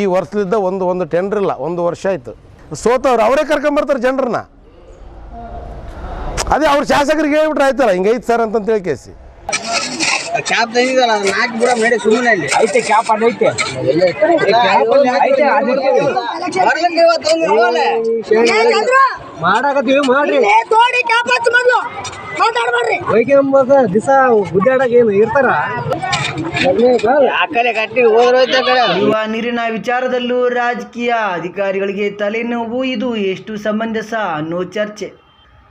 ಈ ವರ್ಷದಿಂದ ಒಂದು ಒಂದು ಟೆಂಡರ್ ಇಲ್ಲ ಒಂದು ವರ್ಷ ಆಯಿತು. ಸೋತವ್ರು ಅವರೇ ಕರ್ಕೊಂಬರ್ತಾರೆ ಜನರನ್ನ. ಅದೇ ಅವ್ರ ಶಾಸಕರಿಗೆ ಹೇಳ್ಬಿಟ್ರೆ ಆಯ್ತಲ್ಲ ಹಿಂಗೈತೆ ಸರ್ ಅಂತಂತೇಳಿ ಕೇಸಿ. ಕ್ಯಾಪ್ ತಂದಿದ್ದಲ್ಲ ಅದನ್ನ ಹಾಕಿ ಬಿಡ ನಡಿ ಸುಮ್ಮನೆ ಅಲ್ಲಿ. ಐತೆ ಕ್ಯಾಪ್ ಅದು ಐತೆ. ಐತೆ ಅದು ಬರ್ಲಿಕ್ಕೆ ಇವತ್ತು ಒಂದು ಹೋಗಲ್ಲ. ಮಾಡಾಕತ್ತೀವಿ ಮಾಡ್ರಿ. ತೋಡಿ ಕಾಪಾಚ್ ಮೊದ್ಲು. ಮಾತಾಡ್ಬೇಡ್ರಿ. ಬೈಕ್ ಎಂಬುದ ದಿವಸ ಗುದ್ದಾಡಕ್ ಏನು ಇರ್ತಾರ? ಕಡೆ ನೀರಿನ ವಿಚಾರದಲ್ಲೂ ರಾಜಕೀಯ ಅಧಿಕಾರಿಗಳಿಗೆ ತಲೆನೋವು. ಇದು ಎಷ್ಟು ಸಮಂಜಸ ಅನ್ನೋ ಚರ್ಚೆ.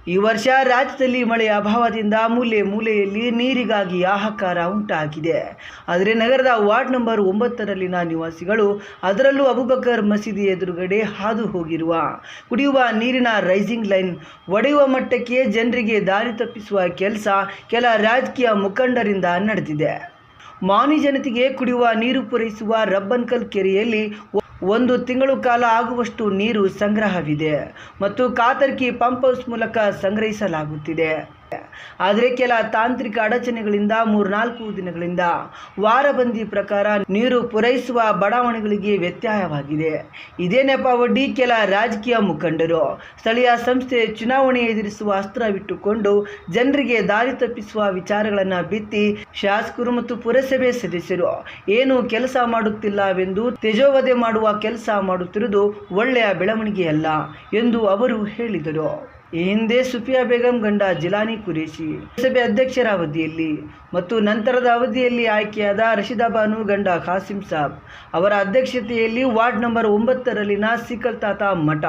ಈ ವರ್ಷ ರಾಜ್ಯದಲ್ಲಿ ಮಳೆಯ ಅಭಾವದಿಂದ ಮೂಲೆ ಮೂಲೆಯಲ್ಲಿ ನೀರಿಗಾಗಿ ಆಹಾಕಾರ ಉಂಟಾಗಿದೆ. ಆದರೆ ನಗರದ ವಾರ್ಡ್ ನಂಬರ್ ಒಂಬತ್ತರಲ್ಲಿನ ನಿವಾಸಿಗಳು ಅದರಲ್ಲೂ ಅಬುಬಕರ್ ಮಸೀದಿ ಎದುರುಗಡೆ ಹಾದು ಹೋಗಿರುವ. ಕುಡಿಯುವ ನೀರಿನ ರೈಸಿಂಗ್ ಲೈನ್ ಒಡೆಯುವ ಮಟ್ಟಕ್ಕೆ ಜನರಿಗೆ ದಾರಿ ತಪ್ಪಿಸುವ ಕೆಲಸ ಕೆಲ ರಾಜಕೀಯ ಮುಖಂಡರಿಂದ ನಡೆದಿದೆ. ಮಾನಿ ಜನತೆಗೆ ಕುಡಿಯುವ ನೀರು ಪೂರೈಸುವ ರಬ್ಬನ್ಕಲ್ ಕೆರೆಯಲ್ಲಿ ಒಂದು ತಿಂಗಳು ಕಾಲ ಆಗುವಷ್ಟು ನೀರು ಸಂಗ್ರಹವಿದೆ ಮತ್ತು ಕಾತರ್ಕಿ ಪಂಪ್ ಹೌಸ್ ಮೂಲಕ ಸಂಗ್ರಹಿಸಲಾಗುತ್ತಿದೆ. ಆದರೆ ಕೆಲ ತಾಂತ್ರಿಕ ಅಡಚಣೆಗಳಿಂದ ಮೂರ್ನಾಲ್ಕು ದಿನಗಳಿಂದ ವಾರಬಂದಿ ಪ್ರಕಾರ ನೀರು ಪೂರೈಸುವ ಬಡಾವಣೆಗಳಿಗೆ ವ್ಯತ್ಯಯವಾಗಿದೆ. ಇದೇ ಒಡ್ಡಿ? ಕೆಲ ರಾಜಕೀಯ ಮುಖಂಡರು ಸ್ಥಳೀಯ ಸಂಸ್ಥೆ ಚುನಾವಣೆ ಎದುರಿಸುವ ಅಸ್ತ್ರವಿಟ್ಟುಕೊಂಡು ಜನರಿಗೆ ದಾರಿ ತಪ್ಪಿಸುವ ವಿಚಾರಗಳನ್ನು ಬಿತ್ತಿ ಶಾಸಕರು ಮತ್ತು ಪುರಸಭೆ ಸದಸ್ಯರು ಏನು ಕೆಲಸ ಮಾಡುತ್ತಿಲ್ಲವೆಂದು ತೇಜೋವಧೆ ಮಾಡುವ ಕೆಲಸ ಮಾಡುತ್ತಿರುವುದು ಒಳ್ಳೆಯ ಬೆಳವಣಿಗೆಯಲ್ಲ ಎಂದು ಅವರು ಹೇಳಿದರು. ಈ ಹಿಂದೆ ಸುಫಿಯಾ ಬೇಗಂ ಗಂಡ ಜಿಲಾನಿ ಕುರೇಶಿ ಪುರಸಭೆ ಅಧ್ಯಕ್ಷರ ಅವಧಿಯಲ್ಲಿ ಮತ್ತು ನಂತರದ ಅವಧಿಯಲ್ಲಿ ಆಯ್ಕೆಯಾದ ರಶೀದಾ ಬಾನು ಗಂಡ ಖಾಸಿಂ ಸಾಬ್ ಅವರ ಅಧ್ಯಕ್ಷತೆಯಲ್ಲಿ ವಾರ್ಡ್ ನಂಬರ್ ಒಂಬತ್ತರಲ್ಲಿನ ಸಿಕಲ್ ತಾತ ಮಠ,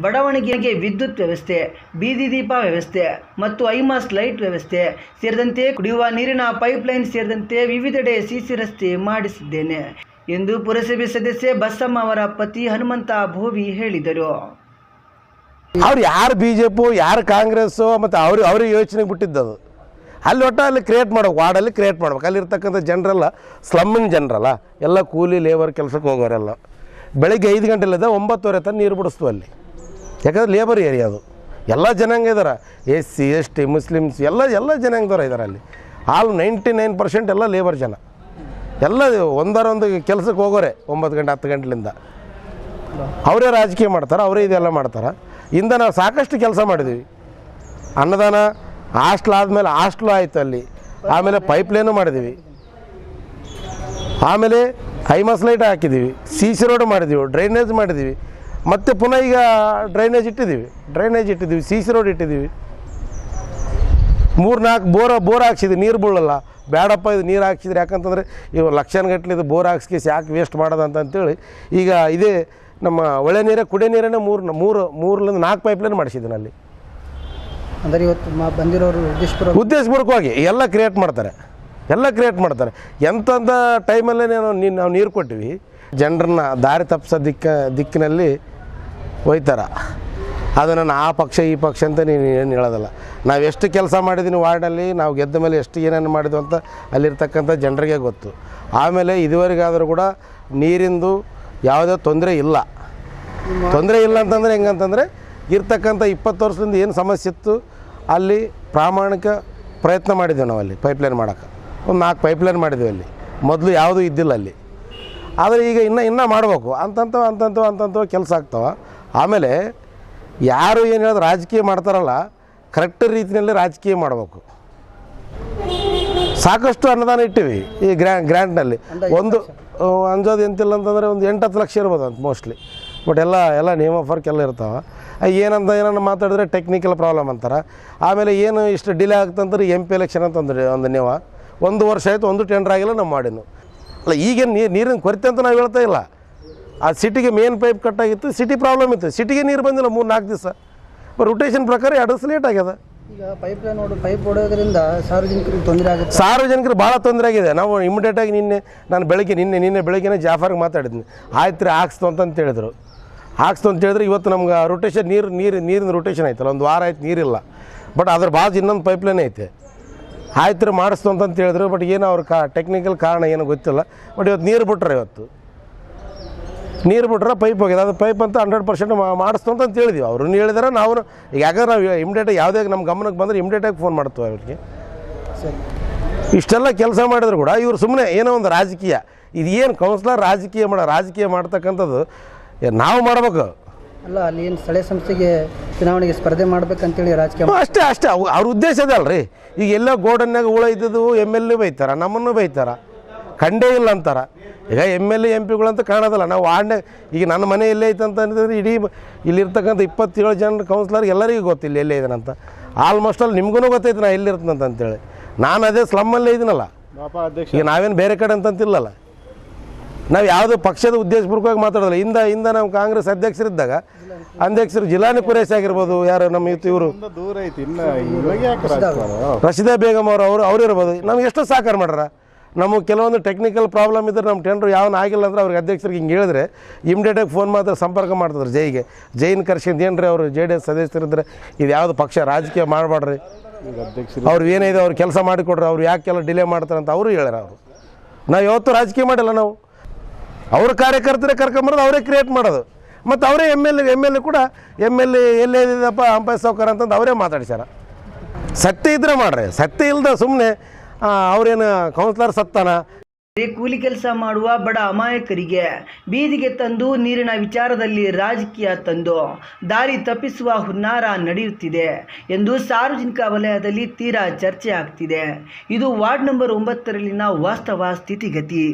ಬಡಾವಣೆಗೆ ವಿದ್ಯುತ್ ವ್ಯವಸ್ಥೆ, ಬೀದಿ ದೀಪ ವ್ಯವಸ್ಥೆ ಮತ್ತು ಐಮಾಸ್ ಲೈಟ್ ವ್ಯವಸ್ಥೆ ಸೇರಿದಂತೆ ಕುಡಿಯುವ ನೀರಿನ ಪೈಪ್ಲೈನ್ ಸೇರಿದಂತೆ ವಿವಿಧೆಡೆ ಸಿಸಿ ರಸ್ತೆ ಮಾಡಿಸಿದ್ದೇನೆ ಎಂದು ಪುರಸಭೆ ಸದಸ್ಯೆ ಬಸಮ್ಮ ಅವರ ಪತಿ ಹನುಮಂತ ಭೋವಿ ಹೇಳಿದರು. ಅವ್ರು ಯಾರು ಬಿ ಜೆ ಪಿ ಯಾರು ಕಾಂಗ್ರೆಸ್ಸು ಮತ್ತು ಅವ್ರು ಅವ್ರಿಗೆ ಯೋಚನೆಗೆ ಬಿಟ್ಟಿದ್ದದು. ಅಲ್ಲಿ ಒಟ್ಟು ಅಲ್ಲಿ ಕ್ರಿಯೇಟ್ ಮಾಡ್ಬೇಕು ವಾರ್ಡಲ್ಲಿ ಕ್ರಿಯೇಟ್ ಮಾಡ್ಬೇಕು. ಅಲ್ಲಿರ್ತಕ್ಕಂಥ ಜನರೆಲ್ಲ ಸ್ಲಮ್ಮಿನ ಜನರಲ್ಲ, ಎಲ್ಲ ಕೂಲಿ ಲೇಬರ್ ಕೆಲಸಕ್ಕೆ ಹೋಗೋರೆಲ್ಲ. ಬೆಳಗ್ಗೆ ಐದು ಗಂಟೆಲಿದ್ದ ಒಂಬತ್ತುವರೆ ತನಕ ನೀರು ಬಿಡಿಸ್ತು ಅಲ್ಲಿ. ಯಾಕಂದ್ರೆ ಲೇಬರ್ ಏರಿಯಾ ಅದು. ಎಲ್ಲ ಜನಾಂಗ ಇದ್ದಾರೆ S C S T Muslims, ಎಲ್ಲ ಎಲ್ಲ ಜನಾಂಗದವ್ರು ಇದ್ದಾರೆ ಅಲ್ಲಿ. ಆಲ್ ನೈಂಟಿ ನೈನ್ ಪರ್ಸೆಂಟ್ ಎಲ್ಲ ಲೇಬರ್ ಜನ. ಎಲ್ಲ ಒಂದರೊಂದು ಕೆಲಸಕ್ಕೆ ಹೋಗೋರೆ ಒಂಬತ್ತು ಗಂಟೆ, ಹತ್ತು ಗಂಟೆಲಿಂದ. ಅವರೇ ರಾಜಕೀಯ ಮಾಡ್ತಾರೆ, ಅವರೇ ಇದೆಲ್ಲ ಮಾಡ್ತಾರೆ. ಇಂದ ನಾವು ಸಾಕಷ್ಟು ಕೆಲಸ ಮಾಡಿದ್ವಿ. ಅನ್ನದಾನ ಹಾಸ್ಟ್ಲ್ ಆದಮೇಲೆ ಹಾಸ್ಟ್ಲು ಆಯಿತು ಅಲ್ಲಿ. ಆಮೇಲೆ ಪೈಪ್ಲೈನು ಮಾಡಿದ್ದೀವಿ ಆಮೇಲೆ ಐಮಸ್ ಲೈಟ್ ಹಾಕಿದ್ದೀವಿ ಸಿ ಸಿ ರೋಡ್ ಮಾಡಿದ್ದೀವಿ ಡ್ರೈನೇಜ್ ಮಾಡಿದ್ದೀವಿ ಮತ್ತೆ ಪುನಃ ಈಗ ಡ್ರೈನೇಜ್ ಇಟ್ಟಿದ್ದೀವಿ. ಡ್ರೈನೇಜ್ ಇಟ್ಟಿದ್ದೀವಿ, ಸಿ ಸಿ ರೋಡ್ ಇಟ್ಟಿದ್ದೀವಿ. ಮೂರು ನಾಲ್ಕು ಬೋರ್ ಬೋರ್ ಹಾಕ್ಸಿದ್ವಿ, ನೀರು ಬೀಳಲ್ಲ. ಬೇಡಪ್ಪ ಇದು ನೀರು ಹಾಕ್ಸಿದ್ರೆ ಯಾಕಂತಂದರೆ ಇವು ಇದು ಬೋರ್ ಹಾಕ್ಸ್ಕೇಸಿ ಯಾಕೆ ವೇಸ್ಟ್ ಮಾಡೋದಂತಂತೇಳಿ ಈಗ ಇದೇ ನಮ್ಮ ಒಳ್ಳೆ ನೀರ ಕುಡಿಯೋ ನೀರನ್ನೇ ಮೂರು ಮೂರು ಮೂರರಿಂದ ನಾಲ್ಕು ಪೈಪ್ಲೈನ್ ಮಾಡಿಸಿದ್ದೀನಿ ಅಲ್ಲಿ. ಅಂದರೆ ಇವತ್ತು ಬಂದಿರೋರು ಉದ್ದೇಶಪುರ ಉದ್ದೇಶಪೂರ್ವಕವಾಗಿ ಎಲ್ಲ ಕ್ರಿಯೇಟ್ ಮಾಡ್ತಾರೆ. ಎಲ್ಲ ಕ್ರಿಯೇಟ್ ಮಾಡ್ತಾರೆ. ಎಂಥಂಥ ಟೈಮಲ್ಲೇ ನಾವು ನೀರು ಕೊಟ್ಟಿವಿ. ಜನರನ್ನ ದಾರಿ ತಪ್ಪಿಸೋ ದಿಕ್ಕ ದಿಕ್ಕಿನಲ್ಲಿ ಒಯ್ತಾರ. ಅದು ನಾನು ಆ ಪಕ್ಷ ಈ ಪಕ್ಷ ಅಂತ ನೀನು ಏನು ಹೇಳೋದಲ್ಲ. ನಾವು ಎಷ್ಟು ಕೆಲಸ ಮಾಡಿದ್ದೀನಿ ವಾರ್ಡಲ್ಲಿ ನಾವು ಗೆದ್ದ ಮೇಲೆ ಎಷ್ಟು ಏನೇನು ಮಾಡಿದ್ವು ಅಂತ ಅಲ್ಲಿರ್ತಕ್ಕಂಥ ಜನರಿಗೆ ಗೊತ್ತು. ಆಮೇಲೆ ಇದುವರೆಗಾದರೂ ಕೂಡ ನೀರಿಂದು ಯಾವುದೇ ತೊಂದರೆ ಇಲ್ಲ. ತೊಂದರೆ ಇಲ್ಲ ಅಂತಂದರೆ ಹೆಂಗಂತಂದರೆ ಇರ್ತಕ್ಕಂಥ ಇಪ್ಪತ್ತು ವರ್ಷದಿಂದ ಏನು ಸಮಸ್ಯೆ ಇತ್ತು ಅಲ್ಲಿ ಪ್ರಾಮಾಣಿಕ ಪ್ರಯತ್ನ ಮಾಡಿದ್ದೇವೆ ನಾವು ಅಲ್ಲಿ ಪೈಪ್ಲೈನ್ ಮಾಡೋಕೆ ಒಂದು ನಾಲ್ಕು ಪೈಪ್ಲೈನ್ ಮಾಡಿದ್ವಿ ಅಲ್ಲಿ. ಮೊದಲು ಯಾವುದೂ ಇದ್ದಿಲ್ಲ ಅಲ್ಲಿ. ಆದರೆ ಈಗ ಇನ್ನೂ ಇನ್ನೂ ಮಾಡಬೇಕು. ಅಂತಂತವ ಅಂತಂತವ ಅಂತಂತವ ಕೆಲಸ ಆಗ್ತವೆ. ಆಮೇಲೆ ಯಾರು ಏನು ಹೇಳೋದು ರಾಜಕೀಯ ಮಾಡ್ತಾರಲ್ಲ ಕರೆಕ್ಟ್ ರೀತಿಯಲ್ಲಿ ರಾಜಕೀಯ ಮಾಡಬೇಕು. ಸಾಕಷ್ಟು ಅನುದಾನ ಇಟ್ಟಿವಿ ಈ ಗ್ರ್ಯಾಂಡ್ನಲ್ಲಿ ಗ್ರ್ಯಾಂಟ್ನಲ್ಲಿ. ಒಂದು ಅಂಜೋದು ಎಂತಿಲ್ಲ ಅಂತಂದರೆ ಒಂದು ಎಂಟು ಹತ್ತು ಲಕ್ಷ ಇರ್ಬೋದು ಅಂತ ಮೋಸ್ಟ್ಲಿ ಬಟ್ ಎಲ್ಲ ಎಲ್ಲ ನೇಮ್ ಆಫ್ ವರ್ಕ್ ಎಲ್ಲ ಇರ್ತಾವೆ. ಏನಂತ ಏನನ್ನ ಮಾತಾಡಿದ್ರೆ ಟೆಕ್ನಿಕಲ್ ಪ್ರಾಬ್ಲಮ್ ಅಂತಾರೆ. ಆಮೇಲೆ ಏನು ಇಷ್ಟು ಡಿಲೇ ಆಗ್ತಂದ್ರೆ ಎಂ ಪಿ ಎಲೆಕ್ಷನ್ ಅಂತಂದ್ರೆ ಒಂದು ನೇವ. ಒಂದು ವರ್ಷ ಆಯಿತು, ಒಂದು ಟೆಂಡರ್ ಆಗಿಲ್ಲ, ನಾವು ಮಾಡಿನು ಅಲ್ಲ, ಈಗೇನು ನೀರು ನೀರಿನ ಕೊರತೆ ಅಂತ ನಾವು ಹೇಳ್ತಾ ಇಲ್ಲ. ಆ ಸಿಟಿಗೆ ಮೇನ್ ಪೈಪ್ ಕಟ್ಟಾಗಿತ್ತು ಸಿಟಿ ಪ್ರಾಬ್ಲಮ್ ಇತ್ತು. ಸಿಟಿಗೆ ನೀರು ಬಂದಿಲ್ಲ ಮೂರು ನಾಲ್ಕು ದಿವಸ ರೊಟೇಷನ್ ಪ್ರಕಾರ ಎರಡು ದಿವಸ ಲೇಟ್ ಆಗ್ಯದ. ಈಗ ಪೈಪ್ ಲೈನ್ ಪೈಪ್ ಸಾರ್ವಜನಿಕರಿಗೆ ತೊಂದರೆ ಆಗುತ್ತೆ. ಸಾರ್ವಜನಿಕರು ಭಾಳ ತೊಂದರೆ ಆಗಿದೆ. ನಾವು ಇಮಿಡಿಯೇಟಾಗಿ ನಿನ್ನೆ, ನಾನು ಬೆಳಗ್ಗೆ, ನಿನ್ನೆ ನಿನ್ನೆ ಬೆಳಗ್ಗೆನೇ ಜಾಫರ್ಗೆ ಮಾತಾಡಿದ್ನಿ. ಆಯ್ತು ರೀ ಹಾಕ್ಸ್ತು ಅಂತ ಹೇಳಿದ್ರು. ಹಾಕ್ಸ್ತು ಅಂತ ಹೇಳಿದ್ರೆ ಇವತ್ತು ನಮ್ಗೆ ರೊಟೇಷನ್ ನೀರು ನೀರು, ನೀರಿನ ರೊಟೇಷನ್ ಆಯ್ತಲ್ಲ, ಒಂದು ವಾರ ಆಯ್ತು ನೀರಿಲ್ಲ. ಬಟ್ ಅದ್ರ ಬಾಜು ಇನ್ನೊಂದು ಪೈಪ್ಲೈನ್ ಐತೆ. ಆಯ್ತು ರೀ ಮಾಡಿಸ್ತು ಅಂತ ಹೇಳಿದ್ರು. ಬಟ್ ಏನು ಅವ್ರ ಕಾ ಟೆಕ್ನಿಕಲ್ ಕಾರಣ ಏನು ಗೊತ್ತಿಲ್ಲ. ಬಟ್ ಇವತ್ತು ನೀರು ಬಿಟ್ರೆ ಇವತ್ತು. ನೀರು ಬಿಟ್ರೆ ಪೈಪ್ ಹೋಗಿದೆ. ಅದು ಪೈಪ್ ಅಂತ ಹಂಡ್ರೆಡ್ ಪರ್ಸೆಂಟ್ ಮಾಡಿಸ್ತು ಅಂತ ಹೇಳಿದ್ವಿ. ಅವ್ರು ಹೇಳಿದ್ರೆ ನಾವು ಈಗ ಯಾಕಂದ್ರೆ ನಾವು ಇಮ್ಡಿಯೇಟಾಗಿ ಯಾವುದೇ ನಮ್ಮ ಗಮನಕ್ಕೆ ಬಂದರೆ ಇಮ್ಡಿಯೇಟಾಗಿ ಫೋನ್ ಮಾಡ್ತೀವಿ ಅವ್ರಿಗೆ. ಸರಿ ಇಷ್ಟೆಲ್ಲ ಕೆಲಸ ಮಾಡಿದ್ರು ಕೂಡ ಇವರು ಸುಮ್ಮನೆ ಏನೋ ಒಂದು ರಾಜಕೀಯ. ಇದು ಏನು ಕೌನ್ಸಿಲರ್ ರಾಜಕೀಯ ಮಾಡೋ ರಾಜಕೀಯ ಮಾಡ್ತಕ್ಕಂಥದ್ದು? ನಾವು ಮಾಡ್ಬೇಕು. ಅಲ್ಲ ಅಲ್ಲಿ ಏನು ಸ್ಥಳೀಯ ಸಂಸ್ಥೆಗೆ ಚುನಾವಣೆಗೆ ಸ್ಪರ್ಧೆ ಮಾಡ್ಬೇಕಂತೇಳಿ ರಾಜಕೀಯ ಅಷ್ಟೇ ಅಷ್ಟೇ. ಅವ್- ಅವ್ರ ಉದ್ದೇಶ ಅದ ಅಲ್ರಿ. ಈಗ ಎಲ್ಲ ಗೋಡನ್ಯಾಗ ಹುಳ ಇದ್ದದ್ದು ಎಂ ಎಲ್ ಎ ಬೈತಾರ ನಮ್ಮನ್ನು ಬೈತಾರ. ಕಂಡೇ ಇಲ್ಲ ಅಂತಾರೆ. ಈಗ ಎಂ ಎಲ್ ಎ ಎಂ ಪಿಗಳಂತ ಕಾಣೋದಿಲ್ಲ. ನಾವು ವಾರ್ಡ್ನಾಗ ಈಗ ನನ್ನ ಮನೆ ಎಲ್ಲೇ ಐತೆ ಅಂತ ಅಂತಂದ್ರೆ ಇಡೀ ಇಲ್ಲಿರ್ತಕ್ಕಂಥ ಇಪ್ಪತ್ತೇಳು ಜನ ಕೌನ್ಸಿಲರ್ ಎಲ್ಲರಿಗೂ ಗೊತ್ತಿಲ್ಲ ಎಲ್ಲೇ ಅಂತ. ಆಲ್ಮೋಸ್ಟ್ ಅಲ್ಲಿ ನಿಮ್ಗೂ ಗೊತ್ತೈತೆ ನಾ ಎಲ್ಲಿರ್ತಂತ ಅಂತೇಳಿ. ನಾನು ಅದೇ ಸ್ಲಮ್ಮಲ್ಲೇ ಇದ್ದೀನಲ್ಲ. ಈಗ ನಾವೇನು ಬೇರೆ ಕಡೆ ಅಂತಂತಿಲ್ಲಲ್ಲ. ನಾವು ಯಾವುದೋ ಪಕ್ಷದ ಉದ್ದೇಶಪೂರ್ವಕವಾಗಿ ಮಾತಾಡೋದಿಲ್ಲ. ಹಿಂದ ಇಂದ ನಾವು ಕಾಂಗ್ರೆಸ್ ಅಧ್ಯಕ್ಷರಿದ್ದಾಗ ಅಧ್ಯಕ್ಷರು ಜಿಲ್ಲಾನಿ ಕುರೇಶ್ ಆಗಿರ್ಬೋದು ಯಾರು ನಮ್ಮ ಇವತ್ತು ಇವರು. ರಾಜಕಾರಣ? ಬೇಗಮ್ ಅವರು ಅವರು ಅವ್ರು ಇರ್ಬೋದು. ನಮ್ಗೆ ಎಷ್ಟೋ ಸಹಕಾರ ಮಾಡ್ಯಾರ? ನಮಗೆ ಕೆಲವೊಂದು ಟೆಕ್ನಿಕಲ್ ಪ್ರಾಬ್ಲಮ್ ಇದ್ದರೆ ನಮ್ಮ ಟೆಂಡ್ರು ಯಾವನ ಆಗಿಲ್ಲ ಅಂದರೆ ಅವ್ರಿಗೆ ಅಧ್ಯಕ್ಷರಿಗೆ ಹಿಂಗೆ ಹೇಳಿದ್ರೆ ಇಮ್ಡಿಯೇಟಾಗಿ ಫೋನ್ ಮಾತ್ರ ಸಂಪರ್ಕ ಮಾಡ್ತಿದ್ರು ಜೈಗೆ. ಜೈನ್ ಕರ್ಸಿಂದ ಏನ್ರಿ ಅವರು ಜೆ ಡಿ ಎಸ್ ಸದಸ್ಯರಿದ್ದರೆ ಇದು ಯಾವುದು ಪಕ್ಷ ರಾಜಕೀಯ ಮಾಡಬೇಡ್ರಿ ಅಧ್ಯಕ್ಷರು ಅವ್ರು ಏನಿದೆ ಅವ್ರು ಕೆಲಸ ಮಾಡಿಕೊಡ್ರಿ ಅವ್ರು ಯಾಕೆಲ್ಲ ಡಿಲೇ ಮಾಡ್ತಾರೆ ಅಂತ ಅವರು ಹೇಳ್ಯಾರ ಅವರು. ನಾವು ಯಾವತ್ತೂ ರಾಜಕೀಯ ಮಾಡಿಲ್ಲ ನಾವು. ಅವ್ರ ಕಾರ್ಯಕರ್ತರೇ ಕರ್ಕೊಂಬರೋದು ಅವರೇ ಕ್ರಿಯೇಟ್ ಮಾಡೋದು. ಮತ್ತು ಅವರೇ M L A M L A ಕೂಡ ಎಂ ಎಲ್ ಎ ಎಲ್ಲೇ ಇದ್ದಪ್ಪ ಅಂಪಾಯ ಸೌಕರ್ ಅಂತಂದು ಅವರೇ ಮಾತಾಡ್ಸ್ಯಾರ. ಸತ್ಯ ಇದ್ರೆ ಮಾಡ್ರಿ ಸತ್ಯ ಇಲ್ಲದ ಸುಮ್ಮನೆ ಅವ್ರೇನು ಕೌನ್ಸಿಲರ್ ಸತ್ತಾನ? ಕೂಲಿ ಕೆಲಸ ಮಾಡುವ ಬಡ ಅಮಾಯಕರಿಗೆ ಬೀದಿಗೆ ತಂದು ನೀರಿನ ವಿಚಾರದಲ್ಲಿ ರಾಜಕೀಯ ತಂದು ದಾರಿ ತಪ್ಪಿಸುವ ಹುನ್ನಾರ ನಡೆಯುತ್ತಿದೆ ಎಂದು ಸಾರ್ವಜನಿಕ ವಲಯದಲ್ಲಿ ತೀರಾ ಚರ್ಚೆ ಆಗ್ತಿದೆ. ಇದು ವಾರ್ಡ್ ನಂಬರ್ ಒಂಬತ್ತರಲ್ಲಿನ ವಾಸ್ತವ ಸ್ಥಿತಿಗತಿ.